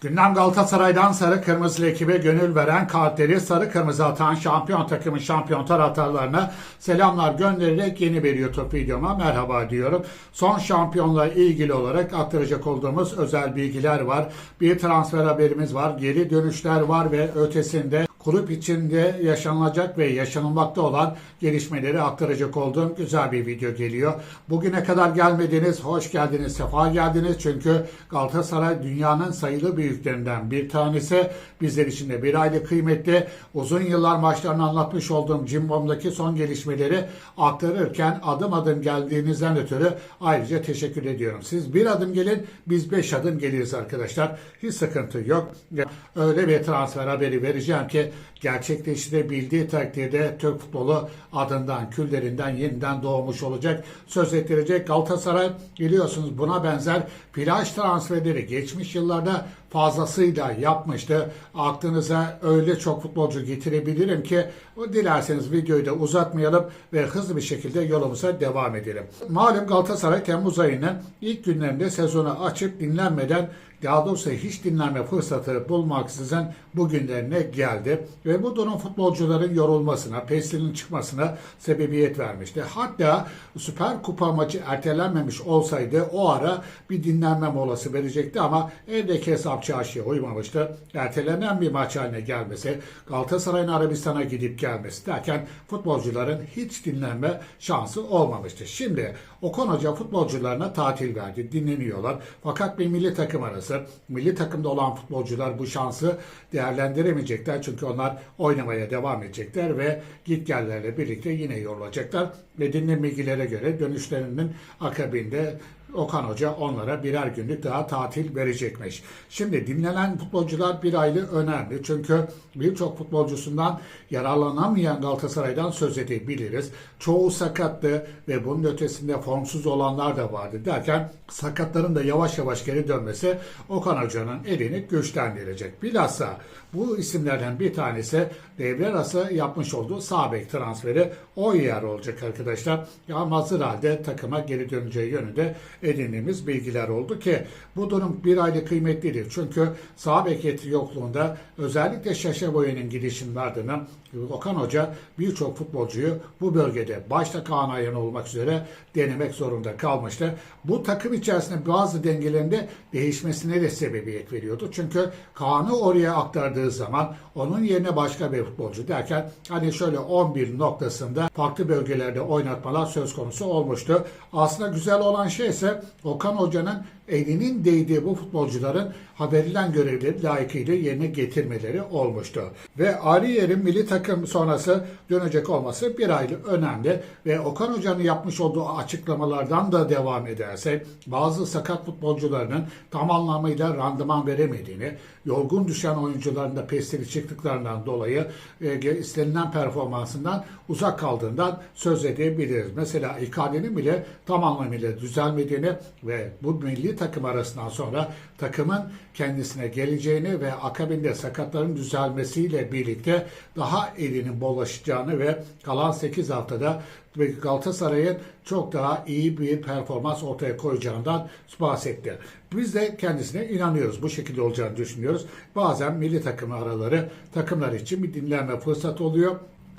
Gündem Galatasaray'dan sarı kırmızı ekibe gönül veren kalpleri sarı kırmızı atan şampiyon takımın şampiyon taraftarlarına selamlar göndererek yeni bir YouTube videoma merhaba diyorum. Son şampiyonla ilgili olarak aktaracak olduğumuz özel bilgiler var. Bir transfer haberimiz var, geri dönüşler var ve ötesinde kulüp içinde yaşanılacak ve yaşanılmakta olan gelişmeleri aktaracak olduğum güzel bir video geliyor. Bugüne kadar gelmediniz, hoş geldiniz, sefa geldiniz. Çünkü Galatasaray dünyanın sayılı büyüklerinden bir tanesi. Bizler için de bir aile kıymetli. Uzun yıllar maçlarını anlatmış olduğum Cimbom'daki son gelişmeleri aktarırken adım adım geldiğinizden ötürü ayrıca teşekkür ediyorum. Siz bir adım gelin, biz beş adım geliriz arkadaşlar. Hiç sıkıntı yok. Öyle bir transfer haberi vereceğim ki gerçekleştirebildiği takdirde Türk futbolu adından, küllerinden yeniden doğmuş olacak. Söz ettirecek Galatasaray biliyorsunuz buna benzer plaj transferleri geçmiş yıllarda fazlasıyla yapmıştı. Aklınıza öyle çok futbolcu getirebilirim ki dilerseniz videoyu da uzatmayalım ve hızlı bir şekilde yolumuza devam edelim. Malum Galatasaray Temmuz ayının ilk günlerinde sezonu açıp dinlenmeden daha doğrusu hiç dinlenme fırsatı bulmaksızın bugünlerine geldi. Ve bu durum futbolcuların yorulmasına, pestilin çıkmasına sebebiyet vermişti. Hatta Süper Kupa maçı ertelenmemiş olsaydı o ara bir dinlenme molası verecekti ama evdeki hesap çarşıya uymamıştı. Ertelenen bir maç haline gelmesi, Galatasaray'ın Arabistan'a gidip gelmesi derken futbolcuların hiç dinlenme şansı olmamıştı. Şimdi Okan Hoca futbolcularına tatil verdi, dinleniyorlar. Fakat bir milli takım arası, milli takımda olan futbolcular bu şansı değerlendiremeyecekler. Çünkü onlar oynamaya devam edecekler ve gitgellerle birlikte yine yorulacaklar. Ve bilgilere göre dönüşlerinin akabinde Okan Hoca onlara birer günlük daha tatil verecekmiş. Şimdi dinlenen futbolcular bir aylı önemli. Çünkü birçok futbolcusundan yararlanamayan Galatasaray'dan söz edebiliriz. Çoğu sakattı ve bunun ötesinde formsuz olanlar da vardı derken sakatların da yavaş yavaş geri dönmesi Okan Hoca'nın elini güçlendirecek. Bilhassa bu isimlerden bir tanesi devre arası yapmış olduğu sağ transferi o yer olacak arkadaşlar. Ya hazır halde takıma geri döneceği yönünde edindiğimiz bilgiler oldu ki bu durum bir aylık kıymetlidir. Çünkü sağ bek yokluğunda özellikle Şaşaboya'nın gidişinin ardından Okan Hoca birçok futbolcuyu bu bölgede başta Kaan Ayhan olmak üzere denemek zorunda kalmıştı. Bu takım içerisinde bazı dengelerinde değişmesine de sebebiyet veriyordu. Çünkü Kaan'ı oraya aktardığı zaman onun yerine başka bir futbolcu derken hani şöyle 11 noktasında farklı bölgelerde oynatmalar söz konusu olmuştu. Aslında güzel olan şey ise Okan Hoca'nın elinin değdiği bu futbolcuların verilen görevleri layıkıyla yerine getirmeleri olmuştu. Ve Ariyer'in milli takım sonrası dönecek olması bir aylık önemli ve Okan Hoca'nın yapmış olduğu açıklamalardan da devam ederse bazı sakat futbolcularının tam anlamıyla randıman veremediğini, yorgun düşen oyuncuların da pestili çıktıklarından dolayı e, istenilen performansından uzak kaldığından söz edebiliriz. Mesela Icardi'nin bile tam anlamıyla düzelmediğini ve bu milli takım arasından sonra takımın kendisine geleceğini ve akabinde sakatların düzelmesiyle birlikte daha elinin bollaşacağını ve kalan 8 haftada Galatasaray'ın çok daha iyi bir performans ortaya koyacağından bahsetti. Biz de kendisine inanıyoruz. Bu şekilde olacağını düşünüyoruz. Bazen milli takım araları takımlar için bir dinlenme fırsatı oluyor.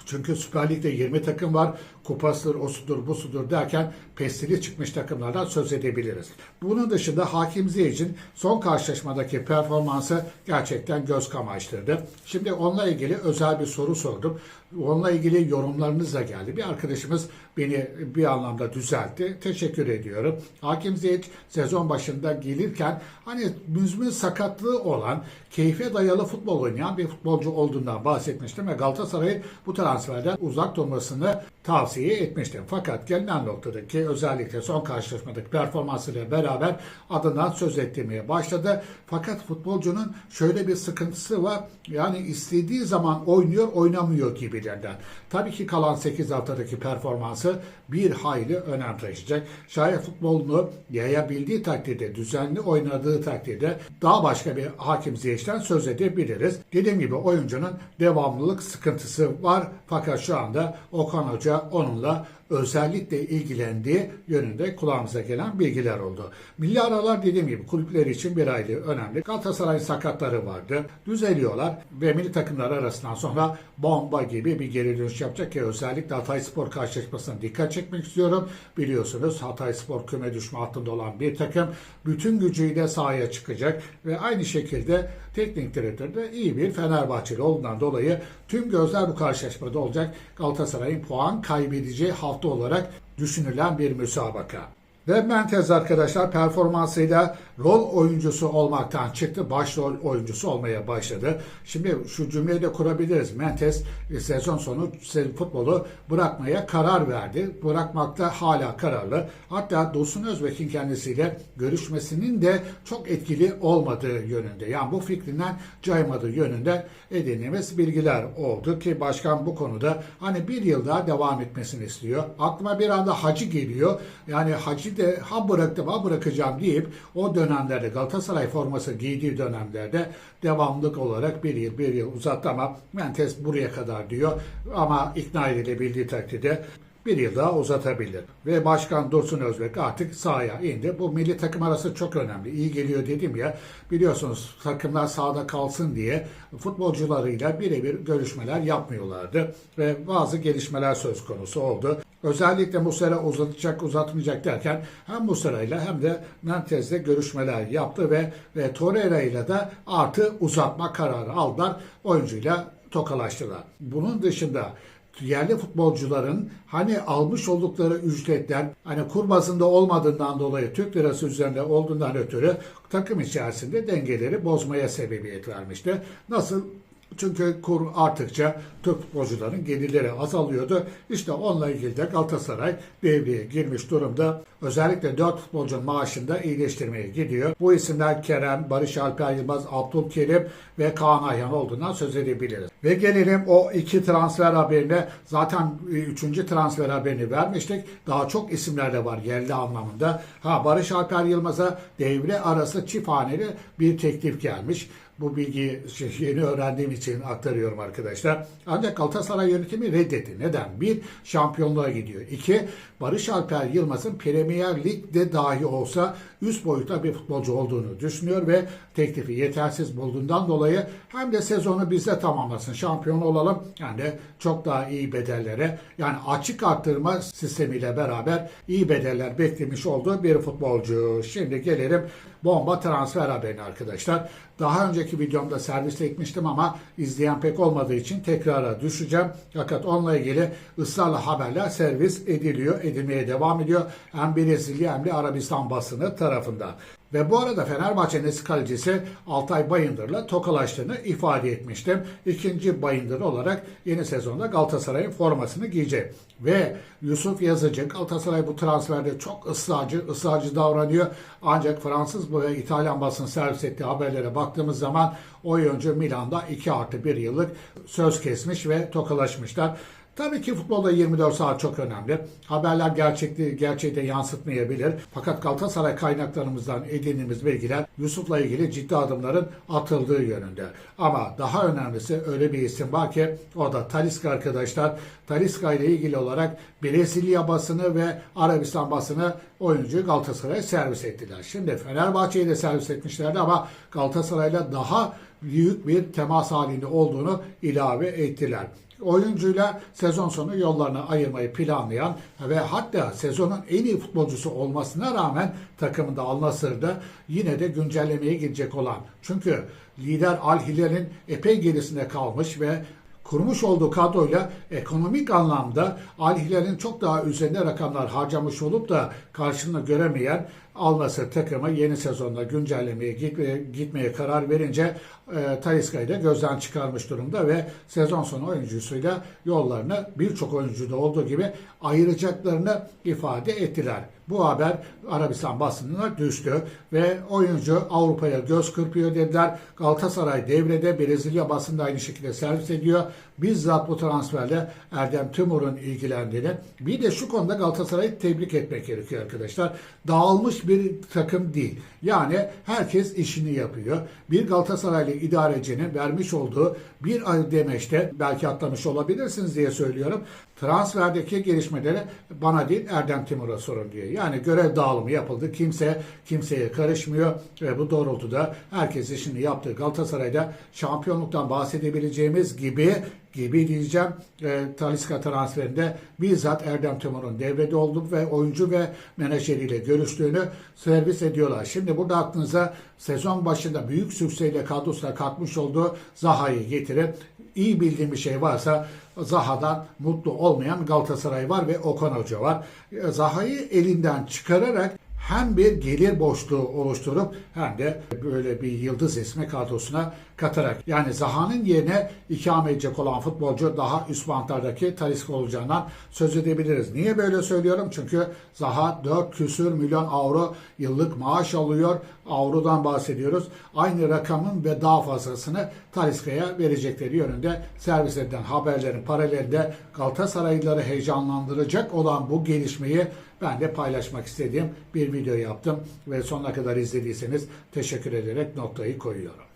Çünkü Süper Lig'de 20 takım var. Kupasıdır, osudur, busudur derken pestili çıkmış takımlardan söz edebiliriz. Bunun dışında Hakim Ziyech'in son karşılaşmadaki performansı gerçekten göz kamaştırdı. Şimdi onunla ilgili özel bir soru sordum. Onunla ilgili yorumlarınız da geldi. Bir arkadaşımız beni bir anlamda düzeltti. Teşekkür ediyorum. Hakim Ziyech sezon başında gelirken hani müzmin sakatlığı olan, keyfe dayalı futbol oynayan bir futbolcu olduğundan bahsetmiştim ve Galatasaray'ın bu transferden uzak durmasını tavsiye etmiştim. Fakat gelinen noktadaki özellikle son karşılaşmadaki performansıyla beraber adından söz ettirmeye başladı. Fakat futbolcunun şöyle bir sıkıntısı var. Yani istediği zaman oynuyor, oynamıyor gibilerden. Tabii ki kalan 8 haftadaki performansı bir hayli önem taşıyacak. Şayet futbolunu yayabildiği takdirde, düzenli oynadığı takdirde daha başka bir hakim Ziyech'ten söz edebiliriz. Dediğim gibi oyuncunun devamlılık sıkıntısı var. Fakat şu anda Okan Hoca onunla özellikle ilgilendiği yönünde kulağımıza gelen bilgiler oldu. Milli aralar dediğim gibi kulüpler için bir aile önemli. Galatasaray'ın sakatları vardı. Düzeliyorlar ve milli takımlar arasından sonra bomba gibi bir geri dönüş yapacak ki özellikle Hatay Spor karşılaşmasına dikkat çekmek istiyorum. Biliyorsunuz Hatay Spor küme düşme hattında olan bir takım bütün gücüyle sahaya çıkacak ve aynı şekilde teknik direktör de iyi bir Fenerbahçeli olduğundan dolayı tüm gözler bu karşılaşmada olacak. Galatasaray'ın puan kaybedeceği hafta olarak düşünülen bir müsabaka. Ve Mentez arkadaşlar performansıyla rol oyuncusu olmaktan çıktı. Başrol oyuncusu olmaya başladı. Şimdi şu cümleyi de kurabiliriz. Mentez e, sezon sonu futbolu bırakmaya karar verdi. Bırakmakta hala kararlı. Hatta Dursun Özbek'in kendisiyle görüşmesinin de çok etkili olmadığı yönünde. Yani bu fikrinden caymadığı yönünde edindiğimiz bilgiler oldu ki başkan bu konuda hani bir yıl daha devam etmesini istiyor. Aklıma bir anda Hacı geliyor. Yani Hacı de ha bıraktım ha bırakacağım deyip o dönemlerde Galatasaray forması giydiği dönemlerde devamlık olarak bir yıl bir yıl uzattı ama Mentes buraya kadar diyor. Ama ikna edilebildiği takdirde bir yıl daha uzatabilir. Ve Başkan Dursun Özbek artık sahaya indi. Bu milli takım arası çok önemli. İyi geliyor dedim ya. Biliyorsunuz takımlar sahada kalsın diye futbolcularıyla birebir görüşmeler yapmıyorlardı. Ve bazı gelişmeler söz konusu oldu. Özellikle Muslera uzatacak uzatmayacak derken hem Muslera ile hem de Nantes'le görüşmeler yaptı ve, ve Torreira ile de artı uzatma kararı aldılar. Oyuncuyla tokalaştılar. Bunun dışında yerli futbolcuların hani almış oldukları ücretler hani kur bazında olmadığından dolayı Türk lirası üzerinde olduğundan ötürü takım içerisinde dengeleri bozmaya sebebiyet vermişti. Nasıl çünkü kur arttıkça Türk futbolcuların gelirleri azalıyordu. İşte onunla ilgili de Galatasaray devreye girmiş durumda. Özellikle 4 futbolcunun maaşında iyileştirmeye gidiyor. Bu isimler Kerem, Barış Alper Yılmaz, Abdülkerim ve Kaan Ayhan olduğundan söz edebiliriz. Ve gelelim o iki transfer haberine. Zaten 3. transfer haberini vermiştik. Daha çok isimler de var yerli anlamında. Ha Barış Alper Yılmaz'a devre arası çift haneli bir teklif gelmiş. Bu bilgiyi yeni öğrendiğim için aktarıyorum arkadaşlar. Ancak Galatasaray yönetimi reddetti. Neden? Bir, şampiyonluğa gidiyor. İki, Barış Alper Yılmaz'ın Premier Lig'de dahi olsa üst boyutta bir futbolcu olduğunu düşünüyor ve teklifi yetersiz bulduğundan dolayı hem de sezonu bizde tamamlasın, şampiyon olalım. Yani çok daha iyi bedellere yani açık arttırma sistemiyle beraber iyi bedeller beklemiş olduğu bir futbolcu. Şimdi gelelim bomba transfer haberine arkadaşlar. Daha önceki videomda serviste ekmiştim ama izleyen pek olmadığı için tekrara düşeceğim. Fakat onunla ilgili ısrarla haberler servis ediliyor, edilmeye devam ediyor. Hem Brezilya hem de Arabistan basını tarafından. Ve bu arada Fenerbahçe eski kalecisi Altay Bayındır'la tokalaştığını ifade etmiştim. İkinci Bayındır olarak yeni sezonda Galatasaray'ın formasını giyecek. Ve Yusuf Yazıcı Galatasaray bu transferde çok ısrarcı, ısrarcı davranıyor. Ancak Fransız ve İtalyan basın servis ettiği haberlere baktığımız zaman oyuncu Milan'da 2 artı 1 yıllık söz kesmiş ve tokalaşmışlar. Tabii ki futbolda 24 saat çok önemli. Haberler gerçekliği gerçeği de yansıtmayabilir. Fakat Galatasaray kaynaklarımızdan edindiğimiz bilgiler Yusuf'la ilgili ciddi adımların atıldığı yönünde. Ama daha önemlisi öyle bir isim var ki o da Taliska arkadaşlar. Taliska ile ilgili olarak Brezilya basını ve Arabistan basını oyuncuyu Galatasaray'a servis ettiler. Şimdi Fenerbahçe'yi de servis etmişlerdi ama Galatasaray'la daha büyük bir temas halinde olduğunu ilave ettiler oyuncuyla sezon sonu yollarını ayırmayı planlayan ve hatta sezonun en iyi futbolcusu olmasına rağmen takımında Al Nassr'da yine de güncellemeye gidecek olan. Çünkü lider Al Hilal'in epey gerisinde kalmış ve kurmuş olduğu kadroyla ekonomik anlamda Al Hilal'in çok daha üzerinde rakamlar harcamış olup da karşılığını göremeyen Al Nassr takımı yeni sezonda güncellemeye gitmeye, gitmeye karar verince e, Taliska'yı da gözden çıkarmış durumda ve sezon sonu oyuncusuyla yollarını birçok oyuncuda olduğu gibi ayıracaklarını ifade ettiler. Bu haber Arabistan basınına düştü ve oyuncu Avrupa'ya göz kırpıyor dediler. Galatasaray devrede Brezilya basında aynı şekilde servis ediyor. Bizzat bu transferle Erdem Tümur'un ilgilendiğini. Bir de şu konuda Galatasaray'ı tebrik etmek gerekiyor arkadaşlar. Dağılmış bir takım değil. Yani herkes işini yapıyor. Bir Galatasaraylı idarecinin vermiş olduğu bir ay demeçte belki atlamış olabilirsiniz diye söylüyorum. Transferdeki gelişmeleri bana değil Erdem Timur'a sorun diye. Yani görev dağılımı yapıldı. Kimse kimseye karışmıyor ve bu doğrultuda herkes işini yaptı. Galatasaray'da şampiyonluktan bahsedebileceğimiz gibi gibi diyeceğim. E, Taliska transferinde bizzat Erdem Timur'un devrede olduğu ve oyuncu ve menajeriyle görüştüğünü servis ediyorlar. Şimdi burada aklınıza sezon başında büyük sükseyle kadrosuna katmış olduğu Zaha'yı getirip iyi bildiğim bir şey varsa Zaha'dan mutlu olmayan Galatasaray var ve Okan Hoca var. E, Zaha'yı elinden çıkararak hem bir gelir boşluğu oluşturup hem de böyle bir yıldız ismi kadrosuna katarak yani Zaha'nın yerine ikame edecek olan futbolcu daha üst bantlardaki Talisca olacağından söz edebiliriz. Niye böyle söylüyorum? Çünkü Zaha 4 küsür milyon avro yıllık maaş alıyor. Avrodan bahsediyoruz. Aynı rakamın ve daha fazlasını Talisca'ya verecekleri yönünde servis edilen haberlerin paralelinde Galatasaraylıları heyecanlandıracak olan bu gelişmeyi ben de paylaşmak istediğim bir video yaptım ve sonuna kadar izlediyseniz teşekkür ederek noktayı koyuyorum.